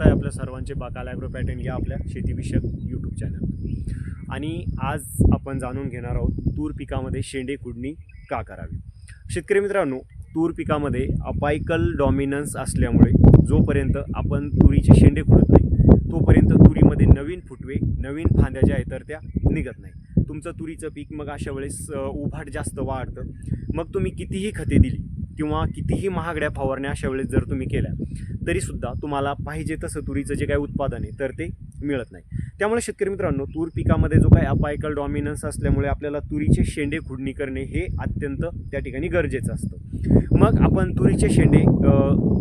स्वागत आहे आपल्या सर्वांचे. बाकाल ॲग्रो पॅटर्न या आपल्या शेतीविषयक यूट्यूब चॅनल आणि आज आपण जाणून घेणार आहोत तूर पिकामध्ये शेंडे कुडणी का करावी? शेतकरी मित्रांनो तूर पिकामध्ये अपायकल डॉमिनन्स असल्यामुळे जोपर्यंत आपण तुरीचे शेंडे खुडत नाही तोपर्यंत तुरीमध्ये नवीन फुटवे नवीन फांद्या ज्या आहेत तर त्या निघत नाही. तुमचं तुरीचं पीक मग अशा वेळेस उभाट जास्त वाढतं. मग तुम्ही कितीही खते दिली किंवा कितीही महागड्या फवारण्या अशा वेळेस जर तुम्ही केल्या तरीसुद्धा तुम्हाला पाहिजे तसं तुरीचं जे काही उत्पादन आहे तर ते मिळत नाही. त्यामुळे शेतकरी मित्रांनो तूर पिकामध्ये जो काही अपायकल डॉमिनन्स असल्यामुळे आपल्याला तुरीचे शेंडे खुडणी करणे हे अत्यंत त्या ठिकाणी गरजेचं असतं. मग आपण तुरीचे शेंडे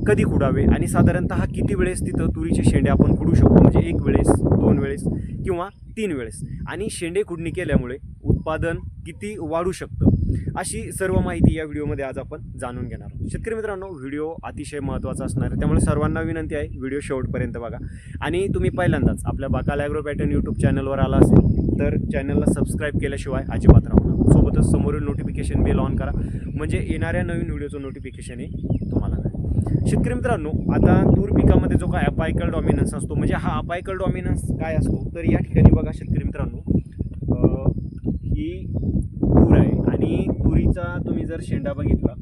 कधी खुडावे? आणि साधारणतः किती वेळेस तिथं तुरीचे शेंडे आपण खुडू शकतो? म्हणजे एक वेळेस दोन वेळेस किंवा तीन वेळेस. आणि शेंडे खुडणी केल्यामुळे उत्पादन किती वाढू शकतं? अशी सर्व माहिती या व्हिडिओमध्ये आज आपण जाणून घेणार आहोत. शेतकरी मित्रांनो व्हिडिओ अतिशय महत्त्वाचा असणार आहे. त्यामुळे सर्वांना विनंती आहे व्हिडिओ शेवटपर्यंत बघा. आणि तुम्ही पहिल्यांदाच आपल्या बाकाल ॲग्रो पॅटर्न यूट्यूब चॅनलवर आला असेल तर चॅनलला सबस्क्राईब केल्याशिवाय अजिबात राहू नका. सोबतच समोरील नोटिफिकेशन बेल ऑन करा. म्हणजे येणाऱ्या नवीन व्हिडिओचं नोटिफिकेशन हे तुम्हाला शेतकरी मित्रांनो आता तूर पिकामध्ये जो काय अपायकल डॉमिनन्स असतो म्हणजे हा अपायकल डॉमिनन्स काय असतो? तर या ठिकाणी बघा शेतकरी मित्रांनो ही तूर आहे. आणि तुरीचा तुम्ही जर शेंडा बघितला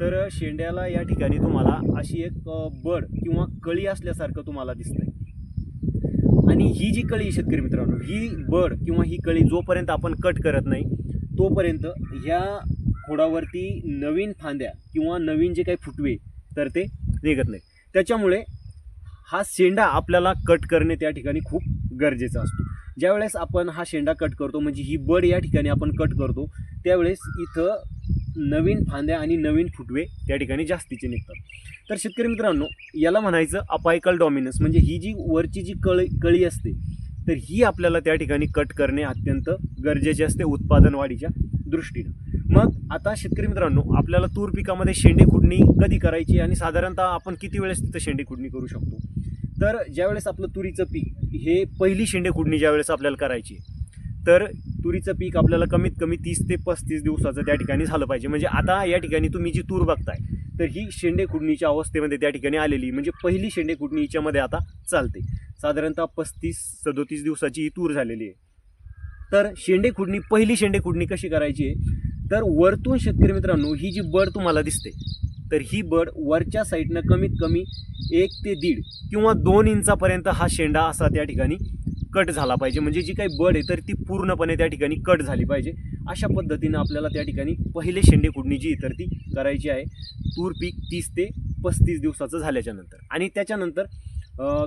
तर शेंड्याला या ठिकाणी तुम्हाला अशी एक बड किंवा कळी असल्यासारखं तुम्हाला दिसतंय. आणि ही जी कळी शेतकरी मित्रांनो ही बड किंवा ही कळी जोपर्यंत आपण कट करत नाही तोपर्यंत ह्या खोडावरती नवीन फांद्या किंवा नवीन जे काही फुटवे तर ते निघत नाही. त्याच्यामुळे हा शेंडा आपल्याला कट करणे त्या ठिकाणी खूप गरजेचा असतो. ज्यावेळेस आपण हा शेंडा कट करतो म्हणजे ही बड या ठिकाणी आपण कट करतो त्यावेळेस इथं नवीन फांद्या आणि नवीन फुटवे त्या ठिकाणी जास्तीचे निघतात. तर शेतकरी मित्रांनो याला म्हणायचं अपायकल डॉमिनन्स म्हणजे ही जी वरची जी कळी कळी असते तर ही आपल्याला त्या ठिकाणी कट करणे अत्यंत गरजेचे असते उत्पादन वाढीच्या दृष्टीनं. मग आता शेतकरी मित्रांनो आपल्याला तूर पिकामध्ये शेंडे खुडणी कधी करायची आणि साधारणतः आपण किती वेळेस तिथं शेंडे खुडणी करू शकतो? तर ज्यावेळेस आपलं तुरीचं पीक हे पहिली शेंडे खुडणी ज्यावेळेस आपल्याला करायची तर तुरीचं पीक आपल्याला कमीत कमी तीस ते पस्तीस दिवसाचं त्या ठिकाणी झालं पाहिजे. म्हणजे आता या ठिकाणी तुम्ही जी तूर बघताय तर ही शेंडे खुडणीच्या अवस्थेमध्ये त्या ठिकाणी आलेली म्हणजे पहिली शेंडे खुडणी हिच्यामध्ये आता चालते. साधारणतः पस्तीस सदोतीस दिवसाची ही तूर झालेली आहे. तर शेंडे खुडणी पहिली शेंडे खुडणी कशी करायची आहे? तर वरतून शेतकरी मित्रांनो ही जी बड तुम्हाला दिसते तर ही बड वरच्या साईडनं कमीत कमी एक ते दीड किंवा दोन इंचापर्यंत हा शेंडा असा त्या ठिकाणी कट झाला पाहिजे. म्हणजे जी काही बड आहे तर ती पूर्णपणे त्या ठिकाणी कट झाली पाहिजे. अशा पद्धतीनं आपल्याला त्या ठिकाणी पहिले शेंडे कुडणी जी तर ती करायची आहे. तूर पीक तीस ते पस्तीस दिवसाचं झाल्याच्यानंतर. आणि त्याच्यानंतर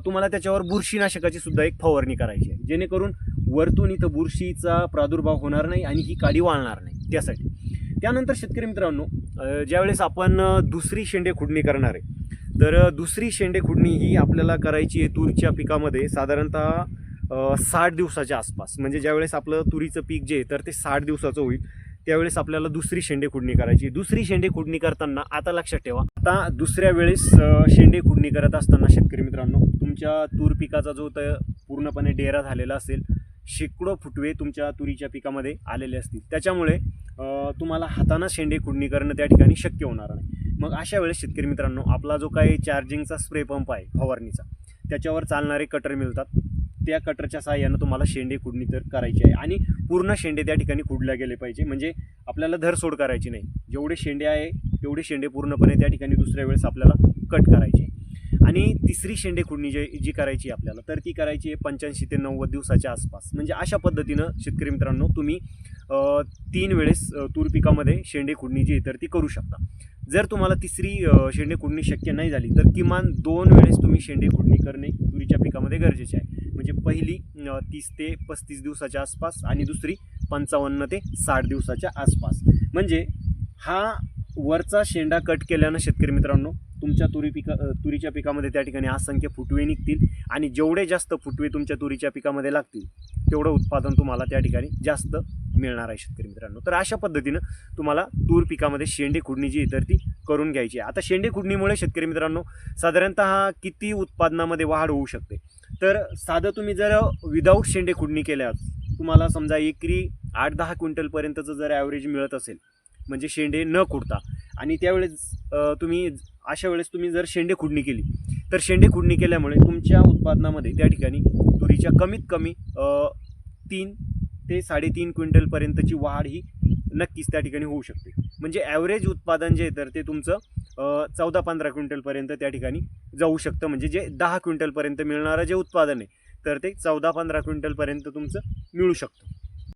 तुम्हाला त्याच्यावर बुरशीनाशकाची सुद्धा एक फवारणी करायची आहे. जेणेकरून वरतून इथं बुरशीचा प्रादुर्भाव होणार नाही आणि ही काडी वाळणार नाही. त्यासाठी. त्यानंतर शेतकरी मित्रांनो ज्यावेळेस आपण दुसरी शेंडे खुडणी करणार आहे तर दुसरी शेंडे खुडणी ही आपल्याला करायची आहे तूरच्या पिकामध्ये साधारणतः साठ दिवसाच्या आसपास. म्हणजे ज्यावेळेस आपलं तुरीचं पीक जे आहे तर ते साठ दिवसाचं होईल त्यावेळेस आपल्याला दुसरी शेंडे खुडणी करायची दुसरी शेंडे खुडणी करताना आता लक्षात ठेवा आता दुसऱ्या वेळेस शेंडे खुडणी करत असताना शेतकरी मित्रांनो तुमच्या तूर पिकाचा जो तर पूर्णपणे डेरा झालेला असेल शेकडो फुटवे तुमच्या तुरीच्या पिकामध्ये आलेले असतील. त्याच्यामुळे तुम्हाला हातानं शेंडे कुडणी करणं त्या ठिकाणी शक्य होणार नाही. मग अशा वेळेस शेतकरी मित्रांनो आपला जो काही चार्जिंगचा स्प्रे पंप आहे फवारणीचा त्याच्यावर चालणारे कटर मिळतात. त्या कटरच्या सहाय्यानं तुम्हाला शेंडे कुडणी तर करायची आहे. आणि पूर्ण शेंडे त्या ठिकाणी कुडल्या गेले पाहिजे. म्हणजे आपल्याला धरसोड करायची नाही. जेवढे शेंडे आहे तेवढे शेंडे पूर्णपणे त्या ठिकाणी दुसऱ्या वेळेस आपल्याला कट करायचे. आणि तिसरी शेंडे खुडणी जे जी करायची आहे आपल्याला तर ती करायची आहे पंच्याऐंशी ते नव्वद दिवसाच्या आसपास. म्हणजे अशा पद्धतीनं शेतकरी मित्रांनो तुम्ही तीन वेळेस तूर पिकामध्ये शेंडे खुडणी जी आहे तर ती करू शकता. जर तुम्हाला तिसरी शेंडे खुडणी शक्य नाही झाली तर किमान दोन वेळेस तुम्ही शेंडे खुडणी करणे तुरीच्या पिकामध्ये गरजेचे आहे. म्हणजे पहिली तीस ते पस्तीस दिवसाच्या आसपास आणि दुसरी पंचावन्न ते साठ दिवसाच्या आसपास. म्हणजे हा वरचा शेंडा कट केल्यानं शेतकरी मित्रांनो तुमच्या तुरी पिका तुरीच्या पिकामध्ये त्या ठिकाणी असंख्य फुटवे निघतील आणि जेवढे जास्त फुटवे तुमच्या तुरीच्या पिकामध्ये लागतील तेवढं उत्पादन तुम्हाला त्या ठिकाणी जास्त मिळणार आहे शेतकरी मित्रांनो. तर अशा पद्धतीनं तुम्हाला तूर पिकामध्ये शेंडे खुडणी जी इतर ती करून घ्यायची आहे. आता शेंडे खुडणीमुळे शेतकरी मित्रांनो साधारणतः किती उत्पादनामध्ये वाढ होऊ शकते? तर साधं तुम्ही जर विदाऊट शेंडे खुडणी केल्यास तुम्हाला समजा एकरी आठ दहा क्विंटलपर्यंतचं जर ॲव्हरेज मिळत असेल म्हणजे शेंडे न खुडता आणि त्यावेळेस तुम्ही अशा वेळेस तुम्ही जर शेंडे खुडणी केली तर शेंडे खुडणी केल्यामुळे तुमच्या उत्पादनामध्ये त्या ठिकाणी तुरीच्या कमीत कमी तीन ते साडेतीन क्विंटलपर्यंतची वाढ ही नक्कीच त्या ठिकाणी होऊ शकते. म्हणजे ॲव्हरेज उत्पादन जे आहे तर ते तुमचं चौदा पंधरा क्विंटलपर्यंत त्या ठिकाणी जाऊ शकतं. म्हणजे जे दहा क्विंटलपर्यंत मिळणारं जे उत्पादन आहे तर ते चौदा पंधरा क्विंटलपर्यंत तुमचं मिळू शकतं.